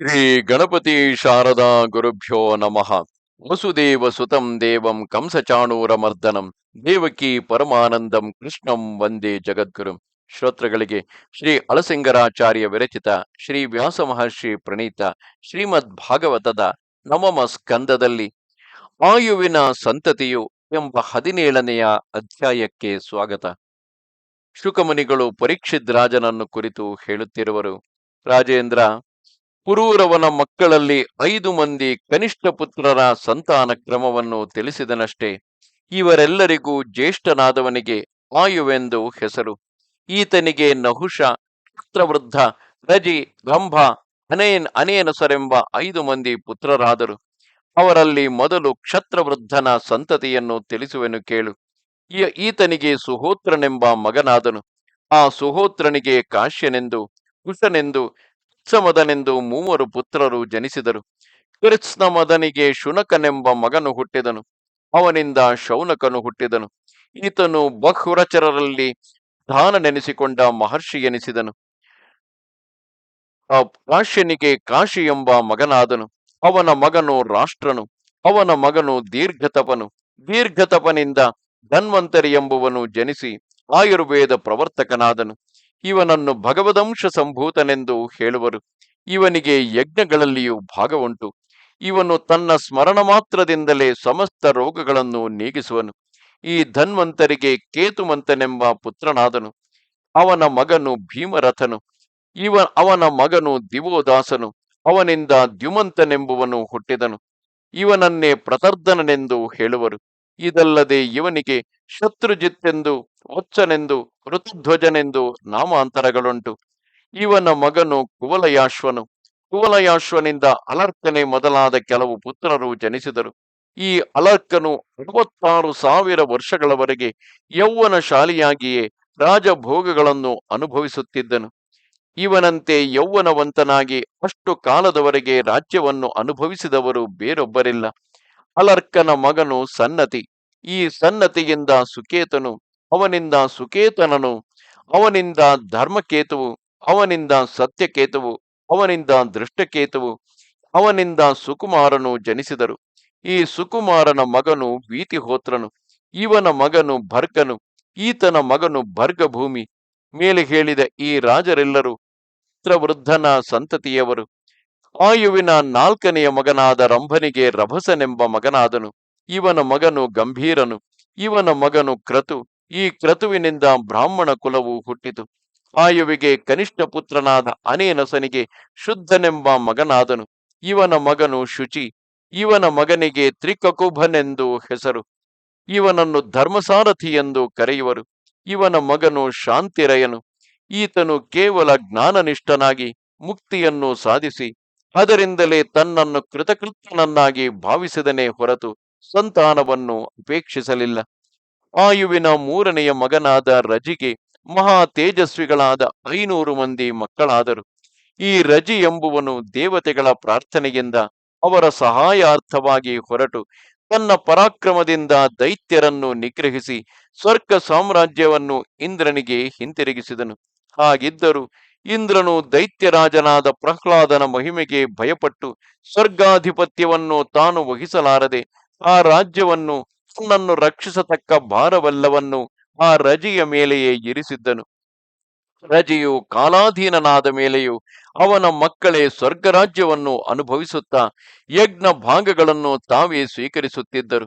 ಶ್ರೀ ಗಣಪತಿ ಶಾರದಾ ಗುರುಭ್ಯೋ ನಮಃ. ವಸುದೇವ ಸುತಂ ದೇವಂ ಕಂಸಚಾಣೂರ ಮರ್ದನಂ ದೇವಕಿ ಪರಮಾನಂದಂ ಕೃಷ್ಣಂ ವಂದೇ ಜಗದ್ಗುರು. ಶ್ರೋತ್ರಗಳಿಗೆ ಶ್ರೀ ಅಳಸಿಂಗರಾಚಾರ್ಯ ವಿರಚಿತ ಶ್ರೀ ವ್ಯಾಸ ಮಹರ್ಷಿ ಪ್ರಣೀತ ಶ್ರೀಮದ್ ಭಾಗವತದ ನವಮ ಸ್ಕಂದದಲ್ಲಿ ಆಯುವಿನ ಸಂತತಿಯು ಎಂಬ ಹದಿನೇಳನೆಯ ಅಧ್ಯಾಯಕ್ಕೆ ಸ್ವಾಗತ. ಶುಕಮುನಿಗಳು ಪರೀಕ್ಷಿದ್ ರಾಜನನ್ನು ಕುರಿತು ಹೇಳುತ್ತಿರುವರು, ರಾಜೇಂದ್ರ ಪುರೂರವನ ಮಕ್ಕಳಲ್ಲಿ ಐದು ಮಂದಿ ಕನಿಷ್ಠ ಪುತ್ರರ ಸಂತಾನ ಕ್ರಮವನ್ನು ತಿಳಿಸಿದನಷ್ಟೇ, ಇವರೆಲ್ಲರಿಗೂ ಜ್ಯೇಷ್ಠನಾದವನಿಗೆ ಆಯುವೆಂದು ಹೆಸರು. ಈತನಿಗೆ ನಹುಷ ಪುತ್ರವೃದ್ಧ ರಜಿ, ಗಂಭ ಅನೇನ್ ಅನೇನಸರೆಂಬ ಐದು ಮಂದಿ ಪುತ್ರರಾದರು. ಅವರಲ್ಲಿ ಮೊದಲು ಕ್ಷತ್ರವೃದ್ಧನ ಸಂತತಿಯನ್ನು ತಿಳಿಸುವೆನು ಕೇಳು. ಈತನಿಗೆ ಸುಹೋತ್ರನೆಂಬ ಮಗನಾದನು. ಆ ಸುಹೋತ್ರನಿಗೆ ಕಾಶ್ಯನೆಂದು, ಕುಶನೆಂದು ಕುತ್ಸಮದನೆಂದು ಮೂವರು ಪುತ್ರರು ಜನಿಸಿದರು. ಕೃತ್ಸ್ನ ಮದನಿಗೆ ಶುನಕನೆಂಬ ಮಗನು ಹುಟ್ಟಿದನು. ಅವನಿಂದ ಶೌನಕನು ಹುಟ್ಟಿದನು. ಈತನು ಬಹುರಚರರಲ್ಲಿ ದಾನನೆನಿಸಿಕೊಂಡ ಮಹರ್ಷಿ ಎನಿಸಿದನು. ಆ ಕಾಶ್ಯನಿಗೆ ಕಾಶಿ ಎಂಬ ಮಗನಾದನು. ಅವನ ಮಗನು ರಾಷ್ಟ್ರನು. ಅವನ ಮಗನು ದೀರ್ಘತಪನು. ದೀರ್ಘತಪನಿಂದ ಧನ್ವಂತರಿ ಎಂಬುವನು ಜನಿಸಿ ಆಯುರ್ವೇದ ಪ್ರವರ್ತಕನಾದನು. ಇವನನ್ನು ಭಗವದಂಶ ಸಂಭೂತನೆಂದು ಹೇಳುವರು. ಇವನಿಗೆ ಯಜ್ಞಗಳಲ್ಲಿಯೂ ಭಾಗವುಂಟು. ಇವನು ತನ್ನ ಸ್ಮರಣ ಮಾತ್ರದಿಂದಲೇ ಸಮಸ್ತ ರೋಗಗಳನ್ನು ನೀಗಿಸುವನು. ಈ ಧನ್ವಂತರಿಗೆ ಕೇತುಮಂತನೆಂಬ ಪುತ್ರನಾದನು. ಅವನ ಮಗನು ಭೀಮರಥನು. ಇವ, ಅವನ ಮಗನು ದಿವೋದಾಸನು. ಅವನಿಂದ ದ್ಯುಮಂತನೆಂಬುವನು ಹುಟ್ಟಿದನು. ಇವನನ್ನೇ ಪ್ರತರ್ಧನನೆಂದು ಹೇಳುವರು. ಇದಲ್ಲದೆ ಇವನಿಗೆ ಶತ್ರುಜಿತ್ತೆಂದು ವತ್ಸನೆಂದು ಋತುಧ್ವಜನೆಂದು ನಾಮಾಂತರಗಳುಂಟು. ಇವನ ಮಗನು ಕುವಲಯಾಶ್ವನು. ಕುವಲಯಾಶ್ವನಿಂದ ಅಲರ್ಕನೆ ಮೊದಲಾದ ಕೆಲವು ಪುತ್ರರು ಜನಿಸಿದರು. ಈ ಅಲರ್ಕನು ಅರವತ್ತಾರು ಸಾವಿರ ವರ್ಷಗಳವರೆಗೆ ಯೌವನ ಶಾಲಿಯಾಗಿಯೇ ರಾಜಭೋಗಗಳನ್ನು ಅನುಭವಿಸುತ್ತಿದ್ದನು. ಇವನಂತೆ ಯೌವನವಂತನಾಗಿ ಅಷ್ಟು ಕಾಲದವರೆಗೆ ರಾಜ್ಯವನ್ನು ಅನುಭವಿಸಿದವರು ಬೇರೊಬ್ಬರಿಲ್ಲ. ಅಲರ್ಕನ ಮಗನು ಸನ್ನತಿ. ಈ ಸನ್ನತಿಯಿಂದ ಸುಕೇತನು, ಅವನಿಂದ ಸುಕೇತನನು, ಅವನಿಂದ ಧರ್ಮಕೇತುವು, ಅವನಿಂದ ಸತ್ಯಕೇತುವು, ಅವನಿಂದ ದೃಷ್ಟಕೇತುವು, ಅವನಿಂದ ಸುಕುಮಾರನು ಜನಿಸಿದರು. ಈ ಸುಕುಮಾರನ ಮಗನು ವೀತಿಹೋತ್ರನು, ಇವನ ಮಗನು ಭರ್ಗನು, ಈತನ ಮಗನು ಭರ್ಗಭೂಮಿ. ಮೇಲೆ ಹೇಳಿದ ಈ ರಾಜರೆಲ್ಲರೂ ವೃದ್ಧನ ಸಂತತಿಯವರು. ಆಯುವಿನ ನಾಲ್ಕನೆಯ ಮಗನಾದ ರಂಭನಿಗೆ ರಭಸನೆಂಬ ಮಗನಾದನು. ಇವನ ಮಗನು ಗಂಭೀರನು, ಇವನ ಮಗನು ಕ್ರತು. ಈ ಕ್ರತುವಿನಿಂದ ಬ್ರಾಹ್ಮಣ ಕುಲವು ಹುಟ್ಟಿತು. ಆಯುವಿಗೆ ಕನಿಷ್ಠ ಪುತ್ರನಾದ ಅನೇನಸನಿಗೆ ಶುದ್ಧನೆಂಬ ಮಗನಾದನು. ಇವನ ಮಗನು ಶುಚಿ, ಇವನ ಮಗನಿಗೆ ತ್ರಿಕಕುಭನೆಂದು ಹೆಸರು. ಇವನನ್ನು ಧರ್ಮಸಾರಥಿ ಎಂದು ಕರೆಯುವರು. ಇವನ ಮಗನು ಶಾಂತಿರಯನು. ಈತನು ಕೇವಲ ಜ್ಞಾನನಿಷ್ಠನಾಗಿ ಮುಕ್ತಿಯನ್ನು ಸಾಧಿಸಿ, ಅದರಿಂದಲೇ ತನ್ನನ್ನು ಕೃತಕೃತ್ಯನನ್ನಾಗಿ ಭಾವಿಸಿದನೇ ಹೊರತು. ಸಂತಾನವನ್ನು ಅಪೇಕ್ಷಿಸಲಿಲ್ಲ. ಆಯುವಿನ ಮೂರನೆಯ ಮಗನಾದ ರಜಿಗೆ ಮಹಾ ತೇಜಸ್ವಿಗಳಾದ ಐನೂರು ಮಂದಿ ಮಕ್ಕಳಾದರು. ಈ ರಜಿ ಎಂಬುವನು ದೇವತೆಗಳ ಪ್ರಾರ್ಥನೆಯಿಂದ ಅವರ ಸಹಾಯಾರ್ಥವಾಗಿ ಹೊರಟು. ತನ್ನ ಪರಾಕ್ರಮದಿಂದ ದೈತ್ಯರನ್ನು ನಿಗ್ರಹಿಸಿ ಸ್ವರ್ಗ ಸಾಮ್ರಾಜ್ಯವನ್ನು ಇಂದ್ರನಿಗೆ ಹಿಂತಿರುಗಿಸಿದನು. ಹಾಗಿದ್ದರೂ ಇಂದ್ರನು ದೈತ್ಯರಾಜನಾದ ಪ್ರಹ್ಲಾದನ ಮಹಿಮೆಗೆ ಭಯಪಟ್ಟು ಸ್ವರ್ಗಾಧಿಪತ್ಯವನ್ನು ತಾನು ವಹಿಸಲಾರದೆ ಆ ರಾಜ್ಯವನ್ನು, ತನ್ನನ್ನು ರಕ್ಷಿಸತಕ್ಕ ಭಾರವಲ್ಲವನ್ನು ಆ ರಜೆಯ ಮೇಲೆಯೇ ಇರಿಸಿದ್ದನು. ರಜೆಯು ಕಾಲಾಧೀನನಾದ ಮೇಲೆಯೂ ಅವನ ಮಕ್ಕಳೇ ಸ್ವರ್ಗರಾಜ್ಯವನ್ನು ಅನುಭವಿಸುತ್ತಾ ಯಜ್ಞ ಭಾಗಗಳನ್ನು ತಾವೇ ಸ್ವೀಕರಿಸುತ್ತಿದ್ದರು.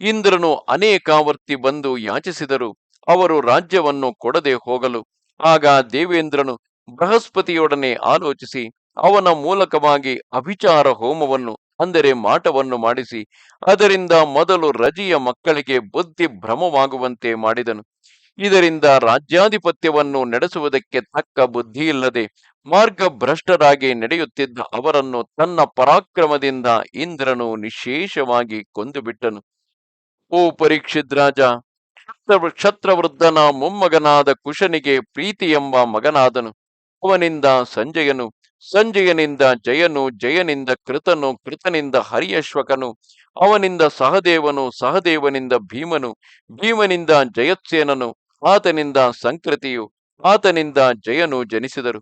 ಇಂದ್ರನು ಅನೇಕಾವರ್ತಿ ಬಂದು ಯಾಚಿಸಿದರು. ಅವರು ರಾಜ್ಯವನ್ನು ಕೊಡದೆ ಹೋಗಲು. ಆಗ ದೇವೇಂದ್ರನು ಬೃಹಸ್ಪತಿಯೊಡನೆ ಆಲೋಚಿಸಿ ಅವನ ಮೂಲಕವಾಗಿ ಅಭಿಚಾರ ಹೋಮವನ್ನು ಅಂದರೆ ಮಾಟವನ್ನು ಮಾಡಿಸಿ, ಅದರಿಂದ ಮೊದಲು ರಜಿಯ ಮಕ್ಕಳಿಗೆ ಬುದ್ಧಿ ಭ್ರಮವಾಗುವಂತೆ ಮಾಡಿದನು. ಇದರಿಂದ ರಾಜ್ಯಾಧಿಪತ್ಯವನ್ನು ನಡೆಸುವುದಕ್ಕೆ ತಕ್ಕ ಬುದ್ಧಿಯಿಲ್ಲದೆ ಮಾರ್ಗಭ್ರಷ್ಟರಾಗಿ ನಡೆಯುತ್ತಿದ್ದ ಅವರನ್ನು ತನ್ನ ಪರಾಕ್ರಮದಿಂದ ಇಂದ್ರನು ನಿಶೇಷವಾಗಿ ಕೊಂದುಬಿಟ್ಟನು. ಓ ಪರೀಕ್ಷಿತ್ ರಾಜ, ಕ್ಷತ್ರ- ಕ್ಷತ್ರವೃದ್ಧನ ಮೊಮ್ಮಗನಾದ ಕುಶನಿಗೆ ಪ್ರೀತಿ ಎಂಬ ಮಗನಾದನು. ಅವನಿಂದ ಸಂಜಯನು ಸಂಜಯನಿಂದ ಜಯನು, ಜಯನಿಂದ ಕೃತನು, ಕೃತನಿಂದ ಹರಿಯಶ್ವಕನು, ಅವನಿಂದ ಸಹದೇವನು, ಸಹದೇವನಿಂದ ಭೀಮನು, ಭೀಮನಿಂದ ಜಯತ್ಸೇನನು, ಆತನಿಂದ ಸಂಕೃತಿಯು, ಆತನಿಂದ ಜಯನು ಜನಿಸಿದರು.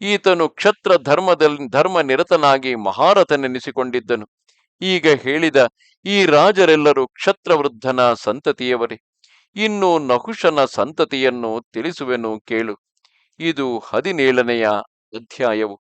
ಈತನು ಕ್ಷತ್ರ ಧರ್ಮದಲ್ಲಿ ಧರ್ಮ ನಿರತನಾಗಿ ಮಹಾರಥನೆನಿಸಿಕೊಂಡಿದ್ದನು. ಈಗ ಹೇಳಿದ ಈ ರಾಜರೆಲ್ಲರೂ ಕ್ಷತ್ರವೃದ್ಧನ ಸಂತತಿಯವರೇ. ಇನ್ನು ನಹುಶನ ಸಂತತಿಯನ್ನು ತಿಳಿಸುವೆನು ಕೇಳು. ಇದು ಹದಿನೇಳನೆಯ ಅಧ್ಯಾಯವು.